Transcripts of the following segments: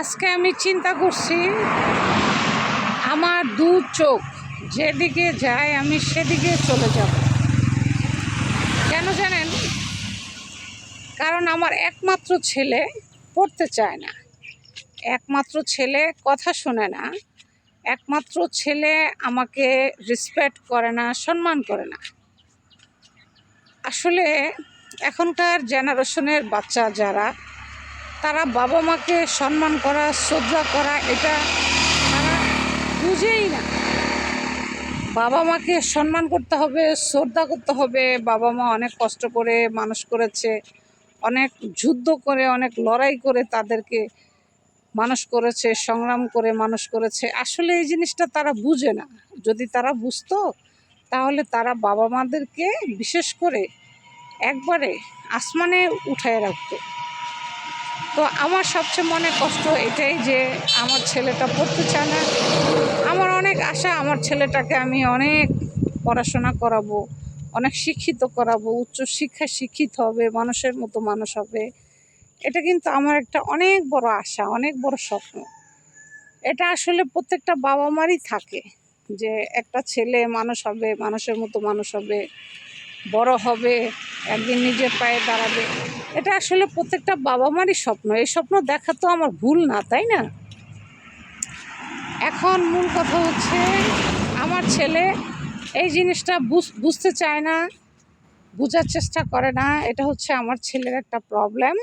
আজকে আমি চিন্তা করছি, আমার দু চোখ যেদিকে যায় আমি সেদিকে চলে যাব। কেন জানেন? কারণ আমার একমাত্র ছেলে পড়তে চায় না। একমাত্র ছেলে কথা শোনে না। একমাত্র ছেলে আমাকে রেসপেক্ট করে না, সম্মান করে না। আসলে এখনকার জেনারেশনের বাচ্চা যারা তারা বাবা মাকে সম্মান করা, শ্রদ্ধা করা, এটা তারা বুঝেই না। বাবা মাকে সম্মান করতে হবে, শ্রদ্ধা করতে হবে। বাবা মা অনেক কষ্ট করে, মানুষ করেছে, অনেক যুদ্ধ করে, অনেক লড়াই করে তাদেরকে মানুষ করেছে, সংগ্রাম করে মানুষ করেছে। আসলে এই জিনিসটা তারা বুঝে না। যদি তারা বুঝতো, তাহলে তারা বাবা মাদেরকে বিশেষ করে একবারে আসমানে উঠায় রাখতো। তো আমার সবচেয়ে মনে কষ্ট এটাই যে আমার ছেলেটা পড়তে চায় না। আমার অনেক আশা আমার ছেলেটাকে আমি অনেক পড়াশোনা করাবো, অনেক শিক্ষিত করাবো, উচ্চ শিক্ষায় শিক্ষিত হবে, মানুষের মতো মানুষ হবে। এটা কিন্তু আমার একটা অনেক বড় আশা, অনেক বড় স্বপ্ন। এটা আসলে প্রত্যেকটা বাবা মারই থাকে যে একটা ছেলে মানুষ হবে, মানুষের মতো মানুষ হবে। বড় হবে, একদিন নিজের পায়ে দাঁড়াবে। এটা আসলে প্রত্যেকটা বাবা মারই স্বপ্ন। এই স্বপ্ন দেখা তো আমার ভুল না, তাই না? এখন মূল কথা হচ্ছে, আমার ছেলে এই জিনিসটা বুঝ- বুঝতে চায় না, বোঝার চেষ্টা করে না। এটা হচ্ছে আমার ছেলের একটা প্রবলেম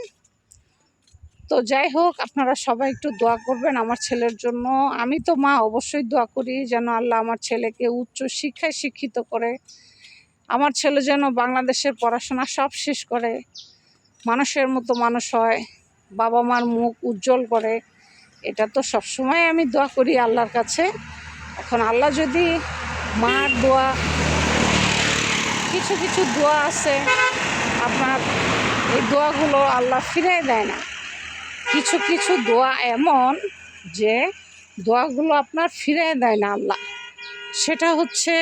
তো যাই হোক, আপনারা সবাই একটু দোয়া করবেন আমার ছেলের জন্য। আমি তো মা, অবশ্যই দোয়া করি যেন আল্লাহ আমার ছেলেকে উচ্চ শিক্ষায় শিক্ষিত করে আমার ছেলে যেন বাংলাদেশের পড়াশোনা সব শেষ করে, মানুষের মতো মানুষ হয় বাবা মার মুখ উজ্জ্বল করে, এটা তো সবসময় আমি দোয়া করি আল্লাহর কাছে। এখন আল্লাহ যদি মার দোয়া, কিছু কিছু দোয়া আছে, আপনার এই দোয়াগুলো আল্লাহ ফিরে দেয় না। কিছু কিছু দোয়া এমন যে দোয়াগুলো আপনার ফিরে দেয় না আল্লাহ। সেটা হচ্ছে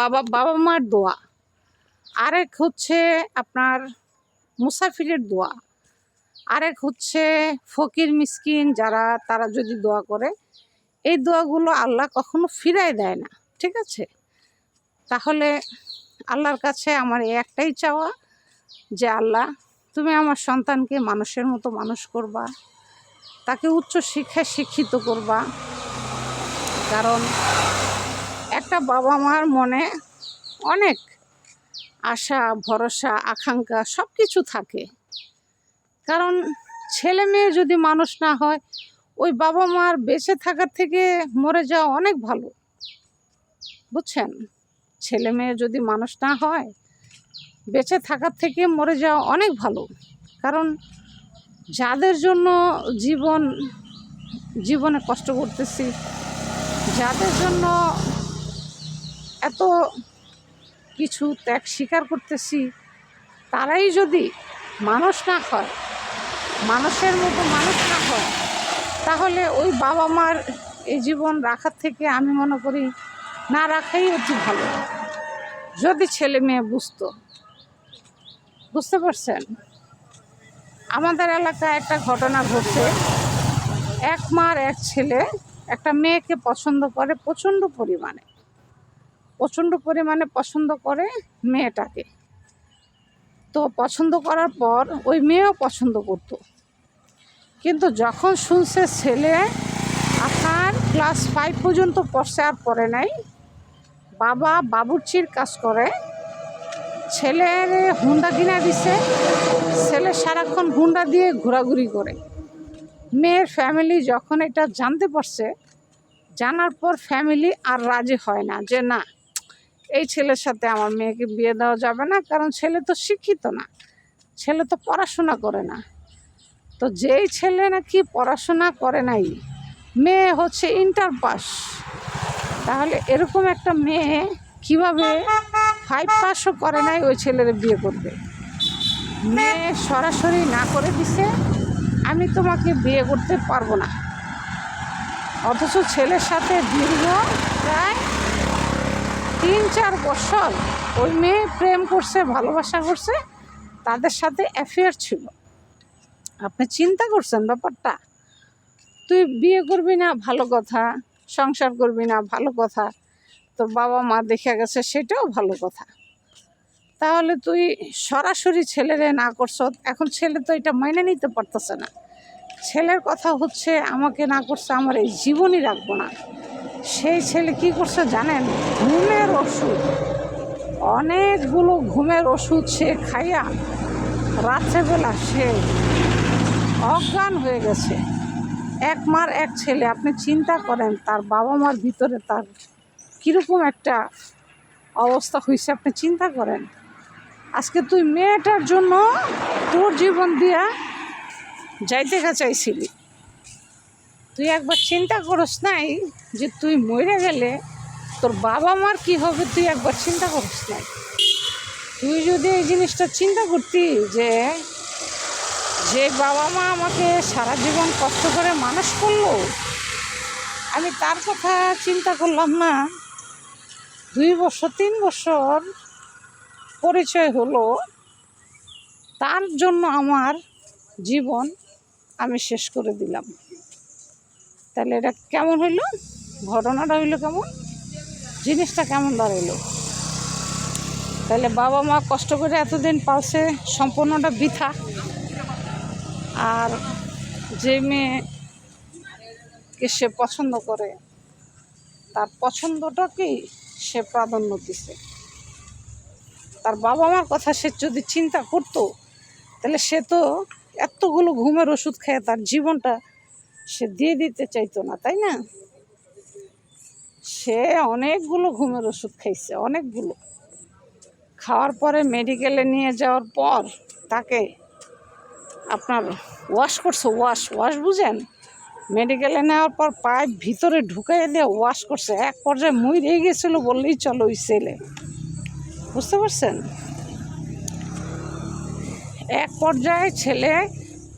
বাবা বাবা মার দোয়া। আরেক হচ্ছে আপনার মুসাফিরের দোয়া। আরেক হচ্ছে ফকির মিসকিন যারা, তারা যদি দোয়া করে, এই দোয়াগুলো আল্লাহ কখনো ফিরায় দেয় না, ঠিক আছে? তাহলে আল্লাহর কাছে আমার এই একটাই চাওয়া যে, আল্লাহ, তুমি আমার সন্তানকে মানুষের মতো মানুষ করবা, তাকে উচ্চ শিক্ষায় শিক্ষিত করবা। কারণ একটা বাবা মার মনে অনেক আশা, ভরসা, আকাঙ্ক্ষা সব কিছু থাকে। কারণ ছেলে মেয়ে যদি মানুষ না হয়, ওই বাবা মার বেঁচে থাকার থেকে মরে যাওয়া অনেক ভালো। বুঝছেন? ছেলে মেয়ে যদি মানুষ না হয়, বেঁচে থাকার থেকে মরে যাওয়া অনেক ভালো। কারণ যাদের জন্য জীবন, জীবনে কষ্ট করতেছি, যাদের জন্য এত কিছু ত্যাগ স্বীকার করতেছি, তারাই যদি মানুষ না হয়, মানুষের মতো মানুষ না হয়, তাহলে ওই বাবা মার এই জীবন রাখার থেকে আমি মনে করি না রাখাই অতি ভালো। যদি ছেলে মেয়ে বুঝতো, বুঝতে পারছেন? আমাদের এলাকায় একটা ঘটনা ঘটছে, এক মার এক ছেলে একটা মেয়েকে পছন্দ করে প্রচণ্ড পরিমাণে। প্রচণ্ড পরিমাণে পছন্দ করে মেয়েটাকে। তো পছন্দ করার পর ওই মেয়েও পছন্দ করতো। কিন্তু যখন শুনছে ছেলে আপনার ক্লাস ফাইভ পর্যন্ত পড়ছে আর পড়ে নাই, বাবা বাবুর্চির কাজ করে, ছেলের হুন্ডা কিনা দিছে, ছেলে সারাক্ষণ হুন্ডা দিয়ে ঘোরাঘুরি করে। মেয়ের ফ্যামিলি যখন এটা জানতে পারছে, জানার পর ফ্যামিলি আর রাজি হয় না যে না এই ছেলের সাথে আমার মেয়েকে বিয়ে দেওয়া যাবে না, কারণ ছেলে তো শিক্ষিত না। ছেলে তো পড়াশোনা করে না। তো যেই ছেলে নাকি পড়াশোনা করে নাই, মেয়ে হচ্ছে ইন্টার পাস তাহলে এরকম একটা মেয়ে কীভাবে ফাইভ পাসও করে নাই ওই ছেলের বিয়ে করবে মেয়ে সরাসরি না করে দিছে, আমি তোমাকে বিয়ে করতে পারব না। অথচ ছেলের সাথে দীর্ঘ প্রায় তিন চার বছর ওই মেয়ে প্রেম করছে, ভালোবাসা করছে, তাদের সাথে অ্যাফেয়ার ছিল। আপনি চিন্তা করছেন ব্যাপারটা? তুই বিয়ে করবি না, ভালো কথা। সংসার করবি না, ভালো কথা। তোর বাবা মা দেখে গেছে, সেটাও ভালো কথা। তাহলে তুই সরাসরি ছেলেরে না করছ? এখন ছেলে তো এটা মাইনে নিতে পারতেছে না। ছেলের কথা হচ্ছে, আমাকে না করছে, আমার এই জীবনই রাখব না। সেই ছেলে কি করছে জানেন? ঘুমের ওষুধ। অনেকগুলো ঘুমের ওষুধ সে খাইয়া রাত্রেবেলা সে অজ্ঞান হয়ে গেছে। এক মার এক ছেলে, আপনি চিন্তা করেন, তার বাবা মার ভিতরে তার কীরকম একটা অবস্থা হয়েছে আপনি চিন্তা করেন। আজকে তুই মেয়েটার জন্য তোর জীবন দিয়া যাইতে চাইছিলি। তুই একবার চিন্তা করস নাই যে তুই মরে গেলে তোর বাবা মার কি হবে তুই একবার চিন্তা করস নাই। তুই যদি এই জিনিসটা চিন্তা করতি যে যে বাবা মা আমাকে সারা জীবন কষ্ট করে মানুষ করল, আমি তার কথা চিন্তা করলাম না। দুই বছর, তিন বছর পরিচয় হলো, তার জন্য আমার জীবন আমি শেষ করে দিলাম। তাহলে এটা কেমন হইল? ঘটনাটা হইল কেমন? জিনিসটা কেমন দাঁড়াইলো? তাহলে বাবা মা কষ্ট করে এতদিন পালছে, সম্পূর্ণটা বৃথা। আর যে মেয়েকে সে পছন্দ করে, তার পছন্দটাকেই সে প্রাধান্য দিছে। তার বাবা মার কথা সে যদি চিন্তা করতো, তাহলে সে তো এতগুলো ঘুমের ওষুধ খেয়ে তার জীবনটা সে দিয়ে দিতে চাইতো না, তাই না? সে অনেকগুলো ঘুমের ওষুধ খাইছে, অনেকগুলো। খাওয়ার পরে মেডিকেলে নিয়ে যাওয়ার পর তাকে আপনার ওয়াশ করছে, ওয়াশ ওয়াশ বুঝেন? মেডিকেলে নেওয়ার পর পাইপ ভিতরে ঢুকাই দিয়ে ওয়াশ করছে, এক পর্যায়ে মুই রেগে গেছিল বললেই চলো ওই ছেলে। বুঝতে পারছেন? এক পর্যায়ে ছেলে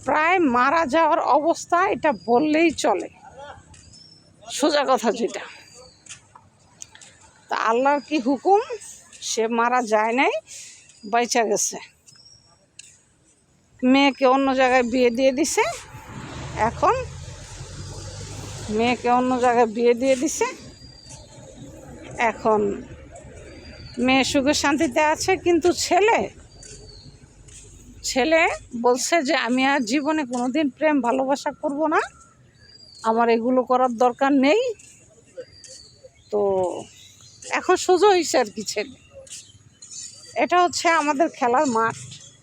প্রায় মারা যাওয়ার অবস্থা এটা বললেই চলে। সোজা কথা যেটা। তা আল্লাহর কি হুকুম? সে মারা যায় নাই, বাইচা গেছে। মেয়েকে অন্য জায়গায় বিয়ে দিয়ে দিছে। এখন মেয়েকে অন্য জায়গায় বিয়ে দিয়ে দিছে। এখন মেয়ে সুখে শান্তিতে আছে, কিন্তু ছেলে ছেলে বলছে যে, আমি আর জীবনে কোনোদিন প্রেম ভালোবাসা করব না। আমার এগুলো করার দরকার নেই। তো এখন সোজা হয়েছে আর কি ছেলে। এটা হচ্ছে আমাদের খেলার মাঠ।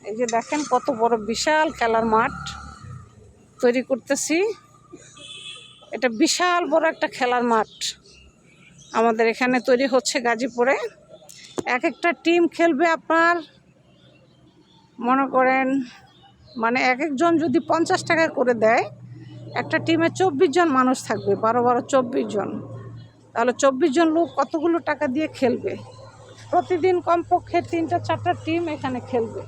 এই যে দেখেন কত বড় বিশাল খেলার মাঠ তৈরি করতেছি। এটা বিশাল বড় একটা খেলার মাঠ। আমাদের এখানে তৈরি হচ্ছে গাজীপুরে। এক একটা টিম খেলবে আপনার। মনে করেন মানে এক একজন যদি পঞ্চাশ টাকা করে দেয়, একটা টিমে চব্বিশ জন মানুষ থাকবে, বারো বারো চব্বিশ জন। তাহলে চব্বিশ জন লোক কতগুলো টাকা দিয়ে খেলবে? প্রতিদিন কমপক্ষে তিনটা, চারটা টিম এখানে খেলবে।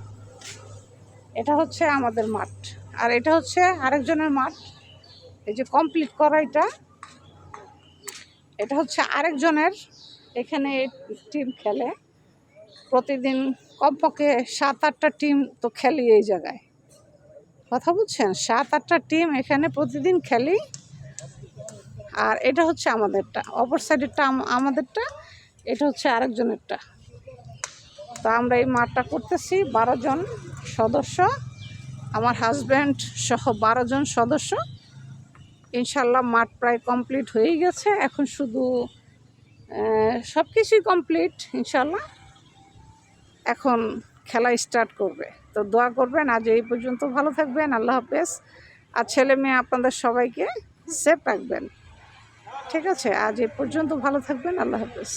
এটা হচ্ছে আমাদের মাঠ। আর এটা হচ্ছে আরেকজনের মাঠ। এই যে কমপ্লিট করা এটা। এটা হচ্ছে আরেকজনের এখানে টিম খেলে। প্রতিদিন কমপক্ষে সাত আটটা টিম তো খেলি এই জায়গায়। কথা বুঝছেন? সাত আটটা টিম এখানে প্রতিদিন খেলি। আর এটা হচ্ছে আমাদেরটা, অপর সাইডেরটা আমাদেরটা, এটা হচ্ছে আরেকজনেরটা। তো আমরা এই মাঠটা করতেছি, বারো জন সদস্য, আমার হাজব্যান্ড সহ বারো জন সদস্য। ইনশাল্লাহ মাঠ প্রায় কমপ্লিট হয়েই গেছে। এখন শুধু সব কিছুই কমপ্লিট ইনশাল্লাহ এখন খেলা স্টার্ট করবে। তো দোয়া করবেন, আজ এই পর্যন্ত ভালো থাকবেন, আল্লাহ হাফেজ। আর ছেলে মেয়ে আপনাদের সবাইকে সেফ রাখবেন। ঠিক আছে, আজ এই পর্যন্ত ভালো থাকবেন, আল্লাহ হাফেজ।